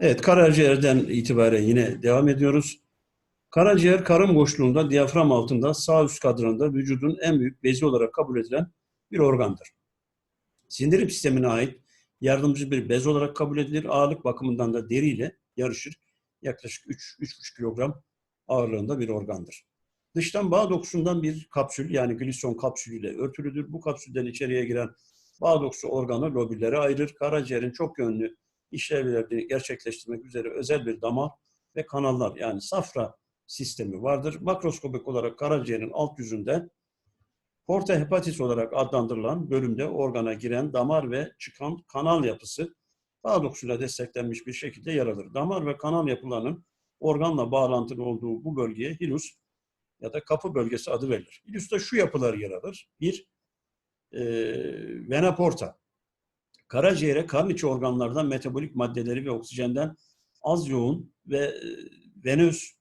Evet, karaciğerden itibaren yine devam ediyoruz. Karaciğer karın boşluğunda, diyafram altında, sağ üst kadranında vücudun en büyük bezi olarak kabul edilen bir organdır. Sindirim sistemine ait yardımcı bir bez olarak kabul edilir. Ağırlık bakımından da deriyle yarışır. Yaklaşık 3-3,5 kilogram ağırlığında bir organdır. Dıştan bağ dokusundan bir kapsül yani glison kapsülüyle örtülüdür. Bu kapsülden içeriye giren bağ dokusu organı lobüllere ayırır. Karaciğerin çok yönlü işlevlerini gerçekleştirmek üzere özel bir damar ve kanallar yani safra sistemi vardır. Makroskopik olarak karaciğerin alt yüzünde porta hepatis olarak adlandırılan bölümde organa giren damar ve çıkan kanal yapısı bağ dokusuyla desteklenmiş bir şekilde yer alır. Damar ve kanal yapılarının organla bağlantılı olduğu bu bölgeye hilus ya da kapı bölgesi adı verilir. Hilusta şu yapılar yer alır. Bir, e, vena porta. Karaciğere karın içi organlardan metabolik maddeleri ve oksijenden az yoğun ve e, venöz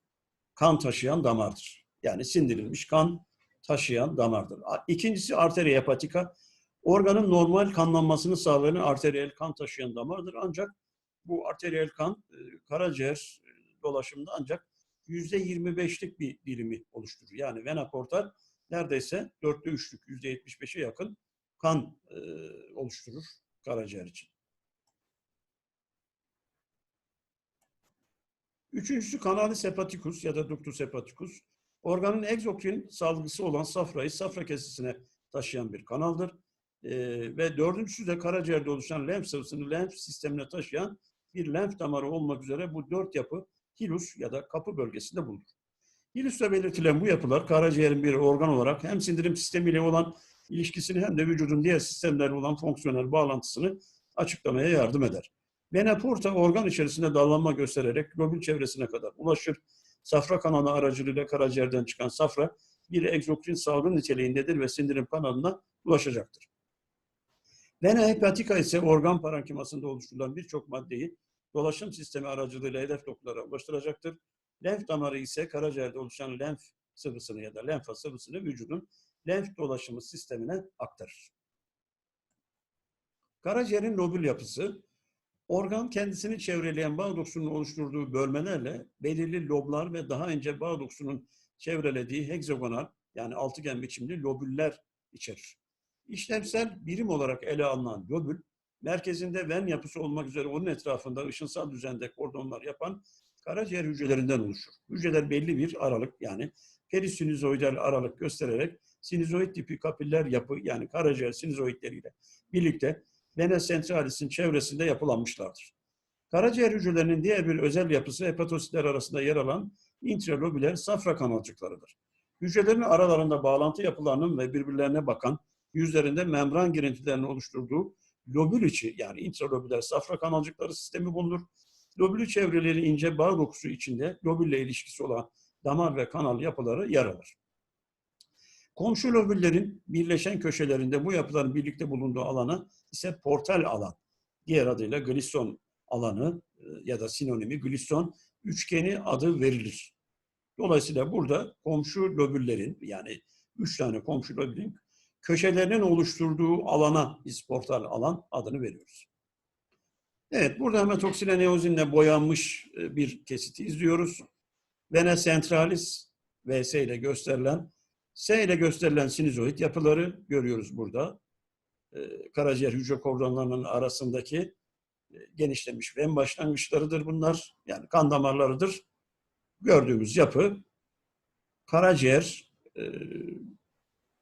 kan taşıyan damardır. Yani sindirilmiş kan taşıyan damardır. İkincisi arteria hepatica. Organın normal kanlanmasını sağlayan arteriyel kan taşıyan damardır. Ancak bu arteriyel kan e, karaciğer dolaşımında ancak yüzde 25'lik bir dilimi oluşturur. Yani vena portal neredeyse dörtte üçlük, yüzde 75'e yakın kan e, oluşturur karaciğer için. Üçüncüsü canalis hepaticus ya da ductus hepaticus. Organın egzokrin salgısı olan safrayı safra kesesine taşıyan bir kanaldır. Ee, ve dördüncüsü de karaciğerde oluşan lenf sıvısını lenf sistemine taşıyan bir lenf damarı olmak üzere bu dört yapı hilus ya da kapı bölgesinde bulunur. Hilus'ta belirtilen bu yapılar karaciğerin bir organ olarak hem sindirim sistemiyle olan ilişkisini hem de vücudun diğer sistemlerle olan fonksiyonel bağlantısını açıklamaya yardım eder. Vena porta organ içerisinde dallanma göstererek lobül çevresine kadar ulaşır. Safra kanalı aracılığıyla karaciğerden çıkan safra bir egzokrin salgın niteliğindedir ve sindirim kanalına ulaşacaktır. Vena hepatica ise organ parenkimasında oluşturulan birçok maddeyi dolaşım sistemi aracılığıyla hedef dokulara ulaştıracaktır. Lenf damarı ise karaciğerde oluşan lenf sıvısını ya da lenfa sıvısını vücudun lenf dolaşımı sistemine aktarır. Karaciğerin lobül yapısı, organ kendisini çevreleyen bağ dokusunun oluşturduğu bölmelerle belirli loblar ve daha ince bağ dokusunun çevrelediği heksagonal yani altıgen biçimli lobüller içerir. İşlevsel birim olarak ele alınan lobül, merkezinde ven yapısı olmak üzere onun etrafında ışınsal düzende kordonlar yapan karaciğer hücrelerinden oluşur. Hücreler belli bir aralık yani perisinüzoidal aralık göstererek sinüzoid tipi kapiller yapı yani karaciğer sinüzoidleriyle birlikte vena centralis'in çevresinde yapılanmışlardır. Karaciğer hücrelerinin diğer bir özel yapısı hepatositler arasında yer alan intralobüler safra kanalcıklarıdır. Hücrelerin aralarında bağlantı yapılarının ve birbirlerine bakan yüzlerinde membran girintilerini oluşturduğu lobül içi yani intralobüler safra kanalcıkları sistemi bulunur. Lobülü çevreleri ince bağ dokusu içinde lobülle ilişkisi olan damar ve kanal yapıları yer alır. Komşu lobüllerin birleşen köşelerinde bu yapıların birlikte bulunduğu alana ise portal alan, diğer adıyla glison alanı e, ya da sinonimi glison üçgeni adı verilir. Dolayısıyla burada komşu lobüllerin yani üç tane komşu lobülün köşelerinin oluşturduğu alana biz portal alan adını veriyoruz. Evet, burada hematoksileneozinle boyanmış e, bir kesiti izliyoruz. Vena centralis VS ile gösterilen, S ile gösterilen sinüzoid yapıları görüyoruz burada. Ee, karaciğer hücre kordonlarının arasındaki e, genişlemiş ven başlangıçlarıdır bunlar. Yani kan damarlarıdır. Gördüğümüz yapı karaciğer e,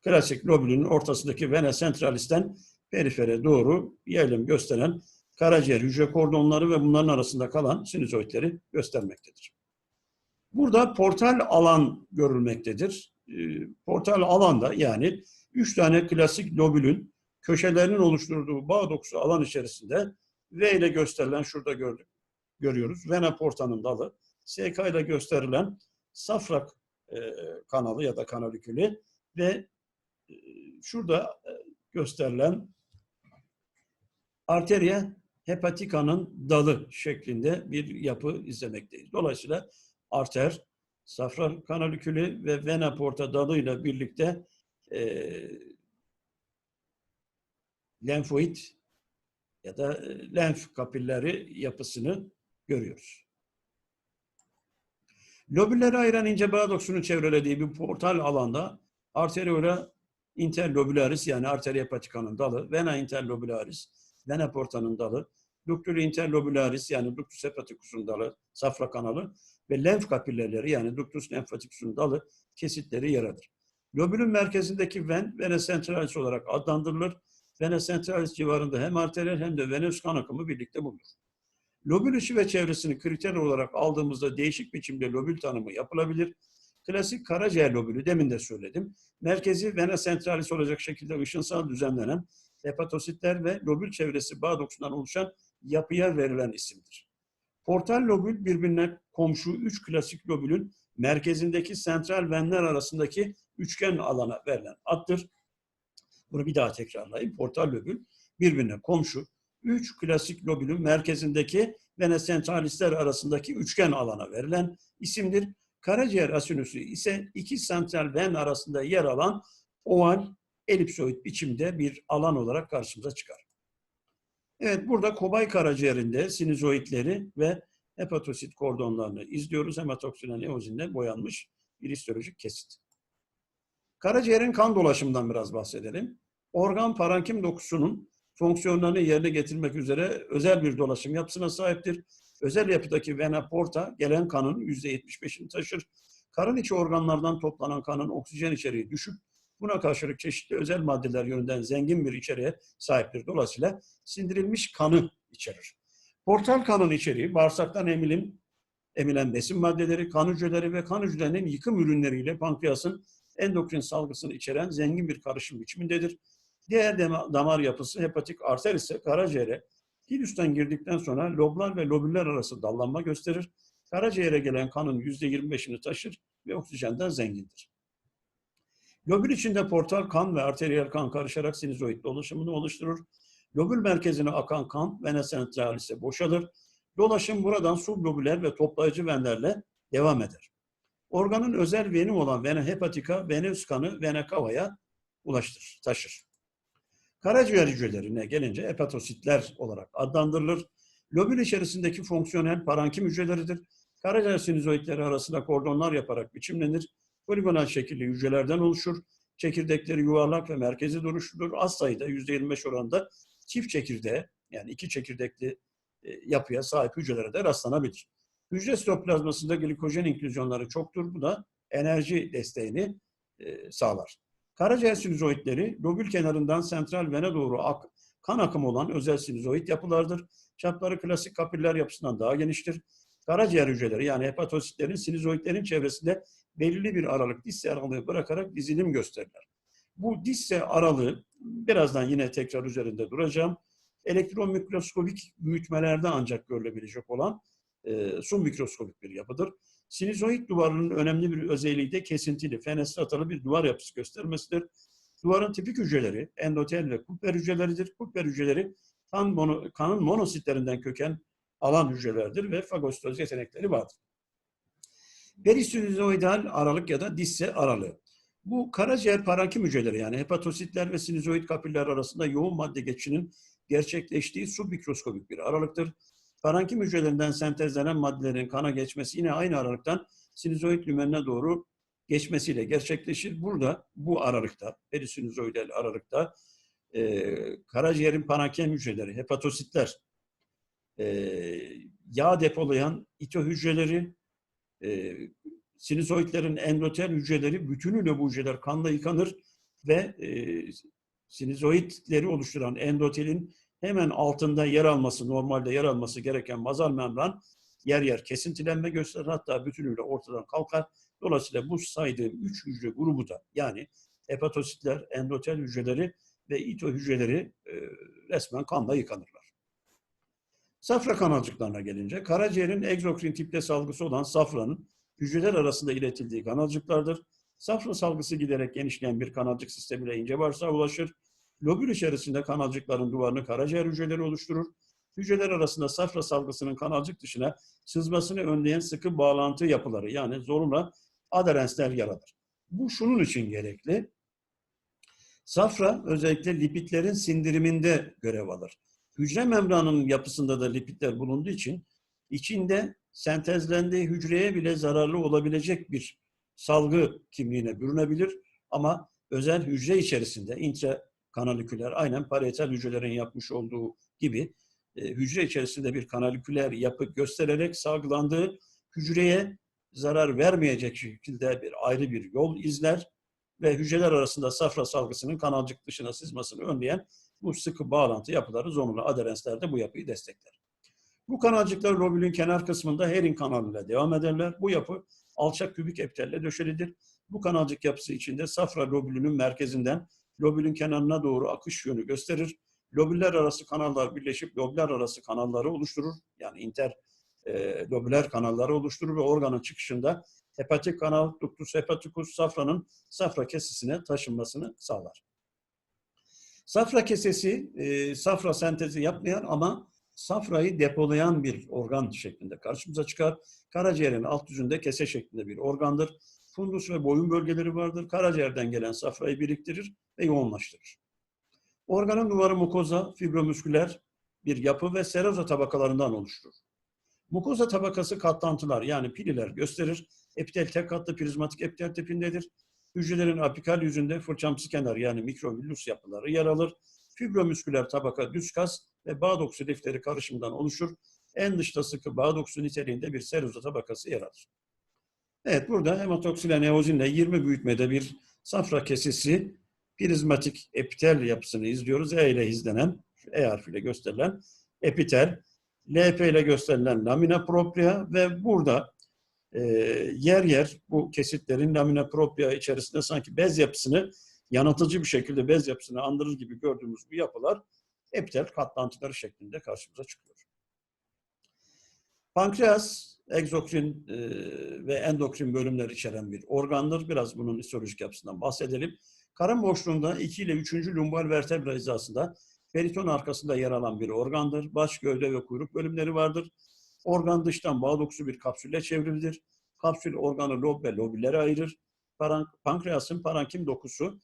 klasik lobülünün ortasındaki vena centralis'ten perifere doğru yayılım gösteren karaciğer hücre kordonları ve bunların arasında kalan sinüzoidleri göstermektedir. Burada portal alan görülmektedir. Ee, portal alanda yani üç tane klasik lobülün köşelerinin oluşturduğu bağ dokusu alan içerisinde V ile gösterilen şurada gördük, görüyoruz. Vena portanın dalı. SK ile gösterilen safrak e, kanalı ya da kanalikülü ve e, şurada e, gösterilen arteria hepatika'nın dalı şeklinde bir yapı izlemekteyiz. Dolayısıyla arter, safra kanalikülü ve vena porta dalıyla birlikte e, lenfoid ya da lenf kapilleri yapısını görüyoruz. Lobülleri ayıran ince bağ dokusunun çevrelediği bir portal alanda arteriola interlobularis yani arteria hepatica'nın dalı, vena interlobularis, vena porta'nın dalı, ductus interlobularis yani ductus hepaticus'un dalı, safra kanalı ve lenf kapillerleri yani ductus lymphaticus'un dalı kesitleri yer alır. Lobülün merkezindeki ven, vena centralis olarak adlandırılır. Vena centralis civarında hem arteriyel hem de venöz kan akımı birlikte bulunur. Lobül içi ve çevresini kriter olarak aldığımızda değişik biçimde lobül tanımı yapılabilir. Klasik karaciğer lobülü demin de söyledim. Merkezi vena centralis olacak şekilde ışınsal düzenlenen hepatositler ve lobül çevresi bağ dokusundan oluşan yapıya verilen isimdir. Portal lobül birbirine komşu üç klasik lobülün merkezindeki sentral venler arasındaki üçgen alana verilen addır. Bunu bir daha tekrarlayayım. Portal lobül birbirine komşu üç klasik lobülün merkezindeki vena centralisler arasındaki üçgen alana verilen isimdir. Karaciğer asinüsü ise iki sentral ven arasında yer alan oval elipsoid biçimde bir alan olarak karşımıza çıkar. Evet burada kobay karaciğerinde sinüzoidleri ve hepatosit kordonlarını izliyoruz. Hematoksinen eozinle boyanmış bir histolojik kesit. Karaciğerin kan dolaşımından biraz bahsedelim. Organ parenkim dokusunun fonksiyonlarını yerine getirmek üzere özel bir dolaşım yapısına sahiptir. Özel yapıdaki vena porta gelen kanın %75'ini taşır. Karın içi organlardan toplanan kanın oksijen içeriği düşük. Buna karşılık çeşitli özel maddeler yönünden zengin bir içeriğe sahiptir. Dolayısıyla sindirilmiş kanı içerir. Portal kanın içeriği bağırsaktan emilim, emilen besin maddeleri, kan hücreleri ve kan hücrelerinin yıkım ürünleriyle pankreasın endokrin salgısını içeren zengin bir karışım biçimindedir. Diğer damar yapısı hepatik arter ise karaciğere hilüsten girdikten sonra loblar ve lobüller arası dallanma gösterir. Karaciğere gelen kanın %25'ini taşır ve oksijenden zengindir. Lobül içinde portal kan ve arteriyel kan karışarak sinüzoid dolaşımını oluşturur. Lobül merkezine akan kan vena centralis'e boşalır. Dolaşım buradan sublobüler ve toplayıcı venlerle devam eder. Organın özel veni olan vena hepatica, venöz kanı vena cava'ya ulaştır, taşır. Karaciğer hücrelerine gelince hepatositler olarak adlandırılır. Lobül içerisindeki fonksiyonel parenkim hücreleridir. Karaciğer sinüzoidleri arasında kordonlar yaparak biçimlenir. Poligonal şekilli hücrelerden oluşur. Çekirdekleri yuvarlak ve merkezi duruşludur. Az sayıda %25 oranında çift çekirdeğe yani iki çekirdekli e, yapıya sahip hücrelere de rastlanabilir. Hücre sitoplazmasında glikojen inklüzyonları çoktur. Bu da enerji desteğini e, sağlar. Karaciğer sinüzoidleri lobül kenarından sentral vene doğru ak, kan akımı olan özel sinüzoid yapılardır. Çapları klasik kapiller yapısından daha geniştir. Karaciğer hücreleri yani hepatositlerin sinüzoidlerin çevresinde belirli bir aralık disse aralığı bırakarak dizilim gösterirler. Bu disse aralığı birazdan yine tekrar üzerinde duracağım. Elektron mikroskobik büyütmelerde ancak görülebilecek olan e, sun mikroskobik bir yapıdır. Sinüzoid duvarının önemli bir özelliği de kesintili, fenestratalı bir duvar yapısı göstermesidir. Duvarın tipik hücreleri endotel ve Kupper hücreleridir. Kupper hücreleri kan mono, kanın monositlerinden köken alan hücrelerdir ve fagositoz yetenekleri vardır. Perisinüzoidal aralık ya da disse aralığı. Bu karaciğer parenkim hücreleri yani hepatositler ve sinüzoid kapiller arasında yoğun madde geçişinin gerçekleştiği submikroskobik bir aralıktır. Parenkim hücrelerinden sentezlenen maddelerin kana geçmesi yine aynı aralıktan sinüzoid lümenine doğru geçmesiyle gerçekleşir. Burada bu aralıkta, perisinüzoidal aralıkta e, karaciğerin parenkim hücreleri, hepatositler, e, yağ depolayan ito hücreleri, e, sinüzoidlerin endotel hücreleri, bütünüyle bu hücreler kanla yıkanır ve e, sinüzoidleri oluşturan endotelin hemen altında yer alması, normalde yer alması gereken bazal membran yer yer kesintilenme gösterir. Hatta bütünüyle ortadan kalkar. Dolayısıyla bu saydığım üç hücre grubu da yani hepatositler, endotel hücreleri ve ito hücreleri e, resmen kanla yıkanırlar. Safra kanalcıklarına gelince karaciğerin egzokrin tipte salgısı olan safranın hücreler arasında iletildiği kanalcıklardır. Safra salgısı giderek genişleyen bir kanalcık sistemiyle ince bağırsağa ulaşır. Lobül içerisinde kanalcıkların duvarını karaciğer hücreleri oluşturur. Hücreler arasında safra salgısının kanalcık dışına sızmasını önleyen sıkı bağlantı yapıları yani zorunla aderensler yaratır. Bu şunun için gerekli. Safra özellikle lipitlerin sindiriminde görev alır. Hücre membranının yapısında da lipitler bulunduğu için içinde sentezlendiği hücreye bile zararlı olabilecek bir salgı kimliğine bürünebilir. Ama özel hücre içerisinde intrakanalüküler aynen parietal hücrelerin yapmış olduğu gibi e, hücre içerisinde bir kanaliküler yapı göstererek salgılandığı hücreye zarar vermeyecek şekilde bir ayrı bir yol izler ve hücreler arasında safra salgısının kanalcık dışına sızmasını önleyen bu sıkı bağlantı yapıları zonulu aderensler de bu yapıyı destekler. Bu kanalcıklar lobülün kenar kısmında Herin kanalıyla devam ederler. Bu yapı alçak kübik epitelle döşelidir. Bu kanalcık yapısı içinde safra lobülünün merkezinden lobülün kenarına doğru akış yönü gösterir. Lobüller arası kanallar birleşip lobüler arası kanalları oluşturur. Yani inter e, lobüler kanalları oluşturur ve organın çıkışında hepatik kanal, ductus hepaticus safranın safra kesesine taşınmasını sağlar. Safra kesesi e, safra sentezi yapmayan ama safrayı depolayan bir organ şeklinde karşımıza çıkar. Karaciğerin alt yüzünde kese şeklinde bir organdır. Fundus ve boyun bölgeleri vardır. Karaciğerden gelen safrayı biriktirir ve yoğunlaştırır. Organın duvarı mukoza, fibromüsküler bir yapı ve seroza tabakalarından oluşturur. Mukoza tabakası katlantılar yani pililer gösterir. Epitel tek katlı prizmatik epitel tipindedir. Hücrelerin apikal yüzünde fırçamsı kenar yani mikrovillus yapıları yer alır. Fibromüsküler tabaka düz kas ve bağ dokusu lifleri karışımından oluşur. En dışta sıkı bağ dokusu niteliğinde bir seroza tabakası yer alır. Evet burada hematoksile neozinle 20 büyütmede bir safra kesesi prizmatik epitel yapısını izliyoruz. E ile izlenen, E harfiyle gösterilen epitel, LP ile gösterilen lamina propria ve burada e, yer yer bu kesitlerin lamina propria içerisinde sanki bez yapısını yanıltıcı bir şekilde bez yapısını andırır gibi gördüğümüz bu yapılar epitel katlantıları şeklinde karşımıza çıkıyor. Pankreas, egzokrin e, ve endokrin bölümler içeren bir organdır. Biraz bunun histolojik yapısından bahsedelim. Karın boşluğunda 2 ile 3. lumbal vertebra hizasında periton arkasında yer alan bir organdır. Baş, gövde ve kuyruk bölümleri vardır. Organ dıştan bağ bir kapsülle çevrilidir. Kapsül organı lob ve lobüllere ayırır. Pankreasın parankim dokusu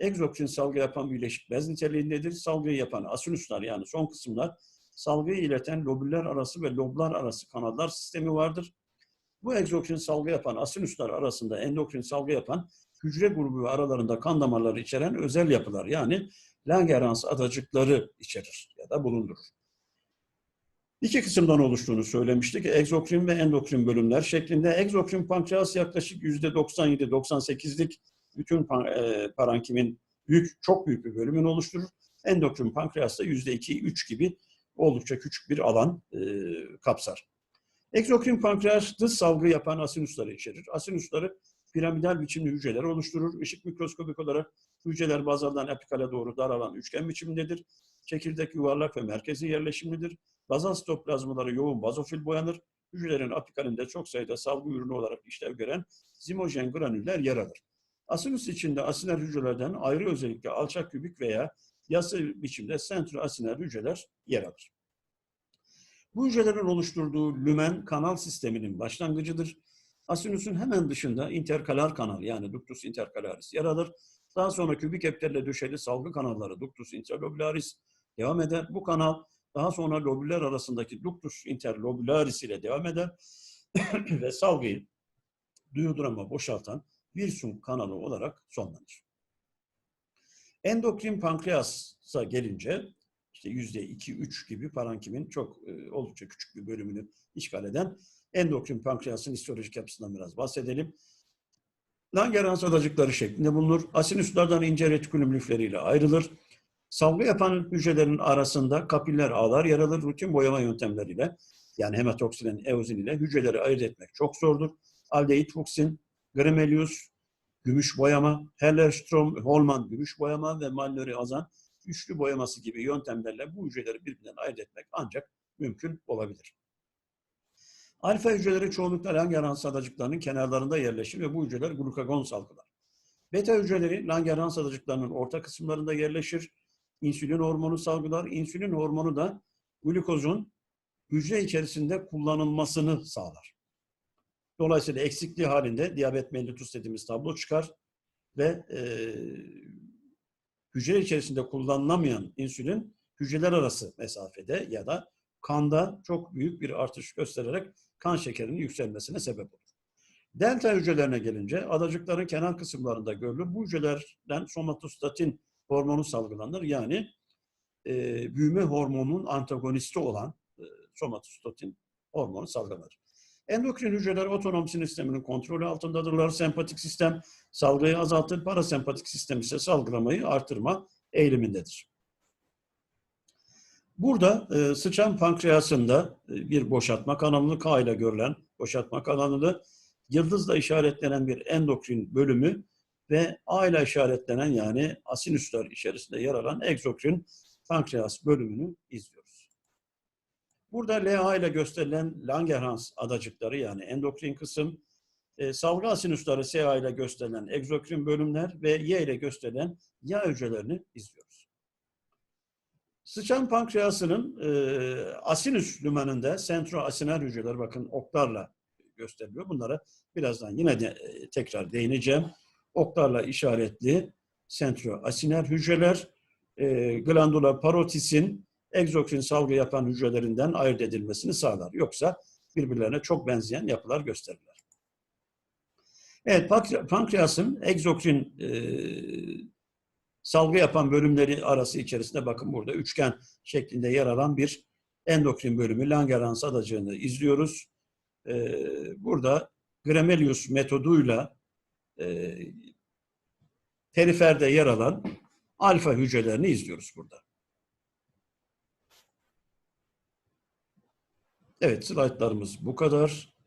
egzokrin salgı yapan birleşik bez niteliğindedir. Salgıyı yapan asinuslar yani son kısımlar salgıyı ileten lobüller arası ve loblar arası kanallar sistemi vardır. Bu egzokrin salgı yapan asinuslar arasında endokrin salgı yapan hücre grubu ve aralarında kan damarları içeren özel yapılar yani Langerhans adacıkları içerir ya da bulundurur. İki kısımdan oluştuğunu söylemiştik. Egzokrin ve endokrin bölümler şeklinde. Egzokrin pankreas yaklaşık %97-98'lik bütün e, parankimin büyük, çok büyük bir bölümünü oluşturur. Endokrin pankreas da %2-3 gibi oldukça küçük bir alan e, kapsar. Egzokrin pankreas dış salgı yapan asinusları içerir. Asinusları piramidal biçimli hücreler oluşturur. Işık mikroskopik olarak hücreler bazaldan apikale doğru daralan üçgen biçimindedir. Çekirdek yuvarlak ve merkezi yerleşimlidir. Bazal sitoplazmaları yoğun bazofil boyanır. Hücrelerin apikalinde çok sayıda salgı ürünü olarak işlev gören zimojen granüller yer alır. Asinus içinde asiner hücrelerden ayrı özellikle alçak kübik veya yassı biçimde sentroasiner hücreler yer alır. Bu hücrelerin oluşturduğu lümen kanal sisteminin başlangıcıdır. Asinus'un hemen dışında interkalar kanal yani ductus intercalaris yer alır. Daha sonra kübik epitelle döşeli salgı kanalları ductus interlobularis devam eder. Bu kanal daha sonra lobüller arasındaki ductus interlobularis ile devam eder ve salgıyı duodrama boşaltan bir sun kanalı olarak sonlanır. Endokrin pankreasa gelince işte yüzde iki, üç gibi parankimin çok e, oldukça küçük bir bölümünü işgal eden endokrin pankreasın histolojik yapısından biraz bahsedelim. Langerhans adacıkları şeklinde bulunur. Asinüslerden ince retikülüm lifleriyle ayrılır. Salgı yapan hücrelerin arasında kapiller ağlar yer alır. Rutin boyama yöntemleriyle yani hematoksilen, eozin ile hücreleri ayırt etmek çok zordur. Aldehit, fuksin, Gremelius, gümüş boyama, Hellerstrom, Holman gümüş boyama ve Mallory Azan üçlü boyaması gibi yöntemlerle bu hücreleri birbirinden ayırt etmek ancak mümkün olabilir. Alfa hücreleri çoğunlukla Langerhans adacıklarının kenarlarında yerleşir ve bu hücreler glukagon salgılar. Beta hücreleri Langerhans adacıklarının orta kısımlarında yerleşir. İnsülin hormonu salgılar. İnsülin hormonu da glukozun hücre içerisinde kullanılmasını sağlar. Dolayısıyla eksikliği halinde diyabet mellitus dediğimiz tablo çıkar ve e, hücre içerisinde kullanılamayan insülin hücreler arası mesafede ya da kanda çok büyük bir artış göstererek kan şekerinin yükselmesine sebep olur. Delta hücrelerine gelince adacıkların kenar kısımlarında görülür. Bu hücrelerden somatostatin hormonu salgılanır. Yani e, büyüme hormonunun antagonisti olan e, somatostatin hormonu salgılanır. Endokrin hücreler otonom sinir sisteminin kontrolü altındadırlar. Sempatik sistem salgıyı azaltır, parasempatik sistem ise salgılamayı artırma eğilimindedir. Burada e, sıçan pankreasında e, bir boşaltma kanalı K ile görülen boşaltma kanalı, yıldızla işaretlenen bir endokrin bölümü ve A ile işaretlenen yani asinüsler içerisinde yer alan egzokrin pankreas bölümünü izliyoruz. Burada LA ile gösterilen Langerhans adacıkları yani endokrin kısım, e, salgı asinüsleri SA ile gösterilen egzokrin bölümler ve Y ile gösterilen yağ hücrelerini izliyoruz. Sıçan pankreasının e, asinüs lümeninde sentroasiner hücreler bakın oklarla gösteriliyor. Bunlara birazdan yine de e, tekrar değineceğim. Oklarla işaretli sentroasiner hücreler e, glandula parotisin egzokrin salgı yapan hücrelerinden ayırt edilmesini sağlar. Yoksa birbirlerine çok benzeyen yapılar gösterirler. Evet, pankreasın egzokrin e, salgı yapan bölümleri arası içerisinde bakın burada üçgen şeklinde yer alan bir endokrin bölümü Langerhans adacığını izliyoruz. E, burada Gremelius metoduyla e, periferde yer alan alfa hücrelerini izliyoruz burada. Evet, slaytlarımız bu kadar.